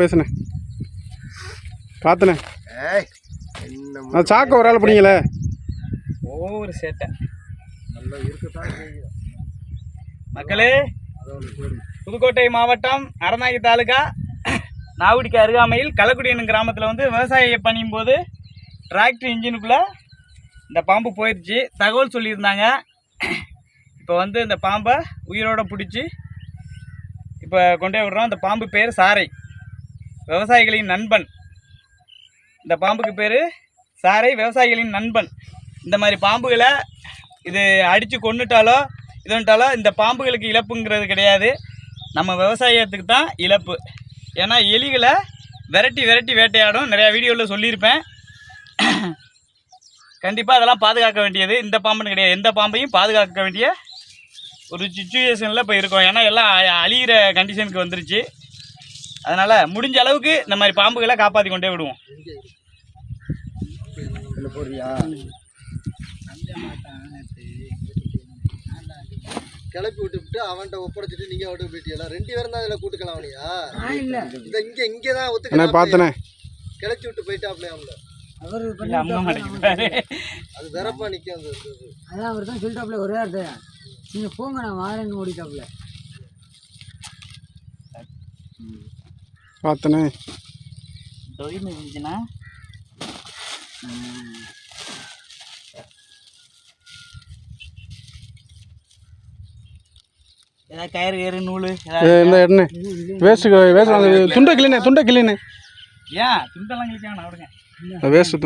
பேசுனே பார்த்தனே ஏய் என்ன நான் சாக்க ஒரு ஆள் பிடிங்களே ஒவ்வொரு சேட்டை. நல்லா இருக்கத்தான் மக்களே புதுக்கோட்டை மாவட்டம் அறநாகி தாலுகா நாகுடிக்கு அருகாமையில் கள்ளக்குடி என்னும் கிராமத்தில் வந்து விவசாய பணியும் போது டிராக்டர் இன்ஜினுக்குள்ளே இந்த பாம்பு போயிடுச்சு தகவல் சொல்லியிருந்தாங்க. இப்போ வந்து இந்த பாம்பை உயிரோட பிடிச்சி இப்போ கொண்டே விடுறோம். இந்த பாம்பு பேர் சாரை. விவசாயிகளின் நண்பன். இந்த பாம்புக்கு பேர் சாரை விவசாயிகளின் நண்பன். இந்த மாதிரி பாம்புகளை இது அடித்து கொண்டுட்டாலோ இதுன்ட்டாலோ இந்த பாம்புகளுக்கு இழப்புங்கிறது கிடையாது. நம்ம விவசாயத்துக்கு தான் இழப்பு. ஏன்னா எலிகளை விரட்டி விரட்டி வேட்டையாடும். நிறையா வீடியோவில் சொல்லியிருப்பேன். கண்டிப்பாக அதெல்லாம் பாதுகாக்க வேண்டியது. இந்த பாம்புன்னு கிடையாது. எந்த பாம்பையும் பாதுகாக்க வேண்டிய ஒரு சுச்சுவேஷனில் இப்போ இருக்கோம். ஏன்னா எல்லாம் அ- அழியிற கண்டிஷனுக்கு வந்துருச்சு. அதனால் முடிஞ்ச அளவுக்கு இந்த மாதிரி பாம்புகளை காப்பாற்றி கொண்டே விடுவோம். கிளப்பி விட்டுவிட்டு அவன்கிட்ட ஒப்படைச்சிட்டு நீங்க விட்டு போயிட்டீங்களா ரெண்டு பேரும் தான் இதுல கூட்டுக்கலாம் அவனையா இந்த இங்க இங்க தான் அண்ணே ஒத்துக்கலாம் பார்த்தனே. கிளச்சி விட்டு போயிட்டாப்லையா அவங்கள. அது வெறப்பா நிக்கும். அதான் அவர் தான் சொல்லிட்டாப்புல ஒரே வார்த்தை. நீங்கள் போங்க நான் வாரேன்னு ஓடிட்டாப்புல. பார்த்தனே தொழில் இருந்துச்சுன்னா ஏதாவது கயிறு கயிறு நூல் இந்த எண்ணெய் வேஸ்ட்டு வேஸ்ட் துண்டை கிளீனே துண்டை கிளீனே. ஏன்? துண்டெல்லாம் கிழிச்சாங்க விடுங்க. வேஸ்ட்டு